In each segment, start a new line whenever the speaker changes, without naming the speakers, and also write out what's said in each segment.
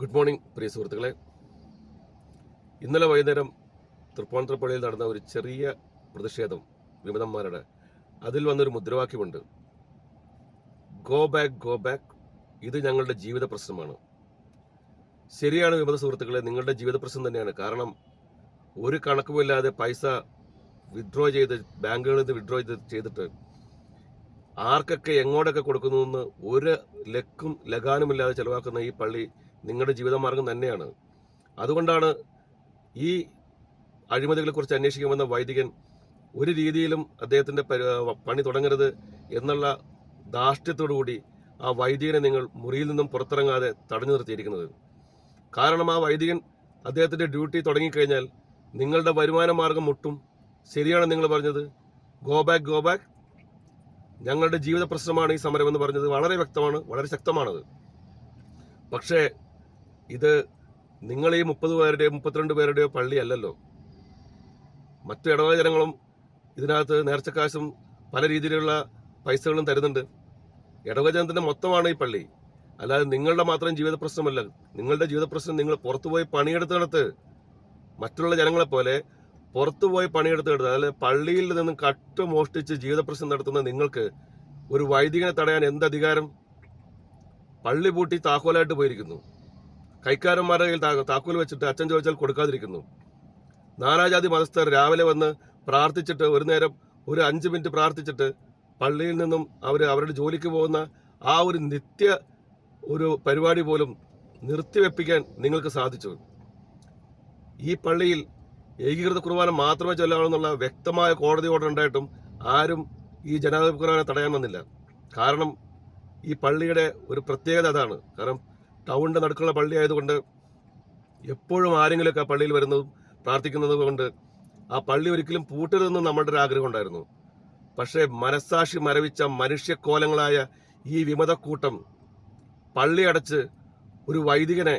Good morning പ്രിയ സുഹൃത്തുക്കളെ. ഇന്നലെ വൈകുന്നേരം തൃപ്പൂണിത്തുറപ്പള്ളിയിൽ നടന്ന ഒരു ചെറിയ പ്രതിഷേധം വിമതന്മാരുടെ അതിൽ വന്നൊരു മുദ്രാവാക്യമുണ്ട്. ഗോ ബാക്ക് ഗോ ബാക്ക് ഇത് ഞങ്ങളുടെ ജീവിത പ്രശ്നമാണ്. ശരിയാണ് വിമത സുഹൃത്തുക്കളെ നിങ്ങളുടെ ജീവിത പ്രശ്നം തന്നെയാണ്. കാരണം ഒരു കണക്കുമില്ലാതെ പൈസ വിഡ്രോ ചെയ്ത് ബാങ്കുകളിൽ നിന്ന് വിഡ്രോ ചെയ്ത് ചെയ്തിട്ട് ആർക്കൊക്കെ എങ്ങോട്ടൊക്കെ കൊടുക്കുന്നു എന്ന് ഒരു ലക്കും ലഗാനുമില്ലാതെ ചെലവാക്കുന്ന ഈ പള്ളി നിങ്ങളുടെ ജീവിതമാർഗം തന്നെയാണ്. അതുകൊണ്ടാണ് ഈ അഴിമതികളെക്കുറിച്ച് അന്വേഷിക്കുമെന്ന വൈദികൻ ഒരു രീതിയിലും അദ്ദേഹത്തിന്റെ പണി തുടങ്ങരുത് എന്നുള്ള ധാർഷ്ട്യത്തോടുകൂടി ആ വൈദികനെ നിങ്ങൾ മുറിയിൽ നിന്നും പുറത്തിറങ്ങാതെ തടഞ്ഞു നിർത്തിയിരിക്കുന്നത്. കാരണം ആ വൈദികൻ അദ്ദേഹത്തിന്റെ ഡ്യൂട്ടി തുടങ്ങിക്കഴിഞ്ഞാൽ നിങ്ങളുടെ വരുമാന മാർഗം മുട്ടും. ശരിയാണ് നിങ്ങൾ പറഞ്ഞത്. ഗോ ബാക്ക് ഗോ ബാക്ക് ഞങ്ങളുടെ ജീവിത പ്രശ്നമാണ് ഈ സമരം എന്ന് പറഞ്ഞത് വളരെ വ്യക്തമാണ് വളരെ ശക്തമാണത്. പക്ഷേ ഇത് നിങ്ങൾ ഈ മുപ്പത് പേരുടെയോ മുപ്പത്തിരണ്ട് പേരുടെയോ പള്ളി അല്ലല്ലോ. മറ്റു ഇടവക ജനങ്ങളും ഇതിനകത്ത് നേർച്ചക്കാശും പല രീതിയിലുള്ള പൈസകളും തരുന്നുണ്ട്. ഇടവക ജനത്തിന്റെ മൊത്തമാണ് ഈ പള്ളി. അല്ലാതെ നിങ്ങളുടെ മാത്രം ജീവിത പ്രശ്നമല്ല. നിങ്ങളുടെ ജീവിത പ്രശ്നം നിങ്ങൾ പുറത്തുപോയി പണിയെടുത്തിടത്ത് മറ്റുള്ള ജനങ്ങളെ പോലെ പുറത്തുപോയി പണിയെടുത്തിടത്ത് അതായത് പള്ളിയിൽ നിന്നും കട്ട് മോഷ്ടിച്ച് ജീവിത പ്രശ്നം നടത്തുന്ന നിങ്ങൾക്ക് ഒരു വൈദികനെ തടയാൻ എന്ത് അധികാരം? പള്ളി പൂട്ടി താക്കോലായിട്ട് പോയിരിക്കുന്നു. കൈക്കാരന്മാരുടെ കയ്യിൽ താക്കോൽ വെച്ചിട്ട് അച്ഛൻ ചോദിച്ചാൽ കൊടുക്കാതിരിക്കുന്നു. നാനാജാതി മതസ്ഥർ രാവിലെ വന്ന് പ്രാർത്ഥിച്ചിട്ട് ഒരു നേരം ഒരു അഞ്ച് മിനിറ്റ് പ്രാർത്ഥിച്ചിട്ട് പള്ളിയിൽ നിന്നും അവർ അവരുടെ ജോലിക്ക് പോകുന്ന ആ ഒരു നിത്യ ഒരു പരിപാടി പോലും നിർത്തിവെപ്പിക്കാൻ നിങ്ങൾക്ക് സാധിച്ചു. ഈ പള്ളിയിൽ ഏകീകൃത കുർബാന മാത്രമേ ചൊല്ലാവുന്നുള്ള വ്യക്തമായ കോടതി ഓർഡർ ഉണ്ടായിട്ടും ആരും ഈ ജനാധിപത്യ കുർബാന തടയാൻ വന്നില്ല. കാരണം ഈ പള്ളിയുടെ ഒരു പ്രത്യേകത അതാണ്. കാരണം ടൗണിന്റെ നടുക്കുള്ള പള്ളി ആയതുകൊണ്ട് എപ്പോഴും ആരെങ്കിലുമൊക്കെ ആ പള്ളിയിൽ വരുന്നതും പ്രാർത്ഥിക്കുന്നതും കൊണ്ട് ആ പള്ളി ഒരിക്കലും പൂട്ടരുതെന്ന് നമ്മളുടെ ഒരു ആഗ്രഹം ഉണ്ടായിരുന്നു. പക്ഷേ മനസ്സാക്ഷി മരവിച്ച മനുഷ്യക്കോലങ്ങളായ ഈ വിമതക്കൂട്ടം പള്ളി അടച്ച് ഒരു വൈദികനെ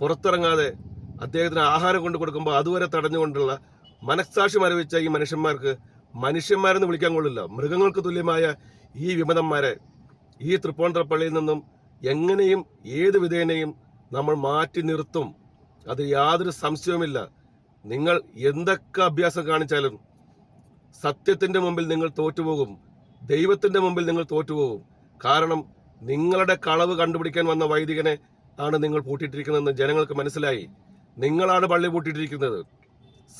പുറത്തിറങ്ങാതെ അദ്ദേഹത്തിന് ആഹാരം കൊണ്ടു കൊടുക്കുമ്പോൾ അതുവരെ തടഞ്ഞുകൊണ്ടുള്ള മനസ്സാക്ഷി മരവിച്ച ഈ മനുഷ്യന്മാർക്ക് മനുഷ്യന്മാരെന്ന് വിളിക്കാൻ കൊള്ളില്ല. മൃഗങ്ങൾക്ക് തുല്യമായ ഈ വിമതന്മാരെ ഈ തൃപ്പൂണിത്തുറ പള്ളിയിൽ നിന്നും എങ്ങനെയും ഏത് വിധേനയും നമ്മൾ മാറ്റി നിർത്തും. അത് യാതൊരു സംശയവുമില്ല. നിങ്ങൾ എന്തൊക്കെ അഭ്യാസം കാണിച്ചാലും സത്യത്തിന്റെ മുമ്പിൽ നിങ്ങൾ തോറ്റുപോകും. ദൈവത്തിന്റെ മുമ്പിൽ നിങ്ങൾ തോറ്റുപോകും. കാരണം നിങ്ങളുടെ കളവ് കണ്ടുപിടിക്കാൻ വന്ന വൈദികനെ ആണ് നിങ്ങൾ പൂട്ടിയിട്ടിരിക്കുന്നതെന്ന് ജനങ്ങൾക്ക് മനസ്സിലായി. നിങ്ങളാണ് പള്ളി പൂട്ടിയിട്ടിരിക്കുന്നത്.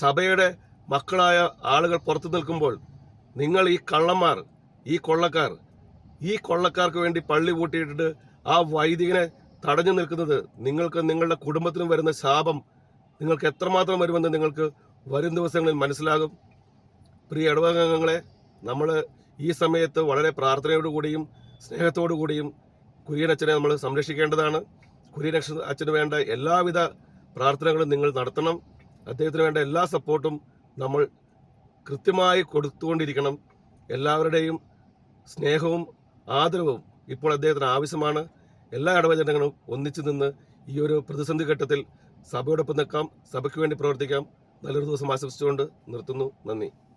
സഭയുടെ മക്കളായ ആളുകൾ പുറത്തു നിൽക്കുമ്പോൾ നിങ്ങൾ ഈ കള്ളന്മാർ ഈ കൊള്ളക്കാർ ഈ കൊള്ളക്കാർക്ക് വേണ്ടി പള്ളി പൂട്ടിയിട്ടിട്ട് ആ വൈദികനെ തടഞ്ഞു നിൽക്കുന്നത് നിങ്ങൾക്ക് നിങ്ങളുടെ കുടുംബത്തിനും വരുന്ന ശാപം നിങ്ങൾക്ക് എത്രമാത്രം വരുമെന്ന് നിങ്ങൾക്ക് വരും ദിവസങ്ങളിൽ മനസ്സിലാകും. പ്രിയ ഇടവകങ്ങളെ നമ്മൾ ഈ സമയത്ത് വളരെ പ്രാർത്ഥനയോടുകൂടിയും സ്നേഹത്തോടുകൂടിയും കുര്യൻ അച്ഛനെ നമ്മൾ സംരക്ഷിക്കേണ്ടതാണ്. കുര്യൻ അച്ഛ- അച്ഛന് വേണ്ട എല്ലാവിധ പ്രാർത്ഥനകളും നിങ്ങൾ നടത്തണം. അദ്ദേഹത്തിന് വേണ്ട എല്ലാ സപ്പോർട്ടും നമ്മൾ കൃത്യമായി കൊടുത്തുകൊണ്ടിരിക്കണം. എല്ലാവരുടെയും സ്നേഹവും ആദരവും ഇപ്പോൾ അദ്ദേഹത്തിന് ആവശ്യമാണ് എല്ലാ ഇടവചനങ്ങളും ഒന്നിച്ചു നിന്ന് ഈ ഒരു പ്രതിസന്ധി ഘട്ടത്തിൽ സഭയോടൊപ്പം നിൽക്കാം സഭയ്ക്ക് വേണ്ടി പ്രവർത്തിക്കാം. നല്ലൊരു ദിവസം ആശംസിച്ചുകൊണ്ട് നിർത്തുന്നു. നന്ദി.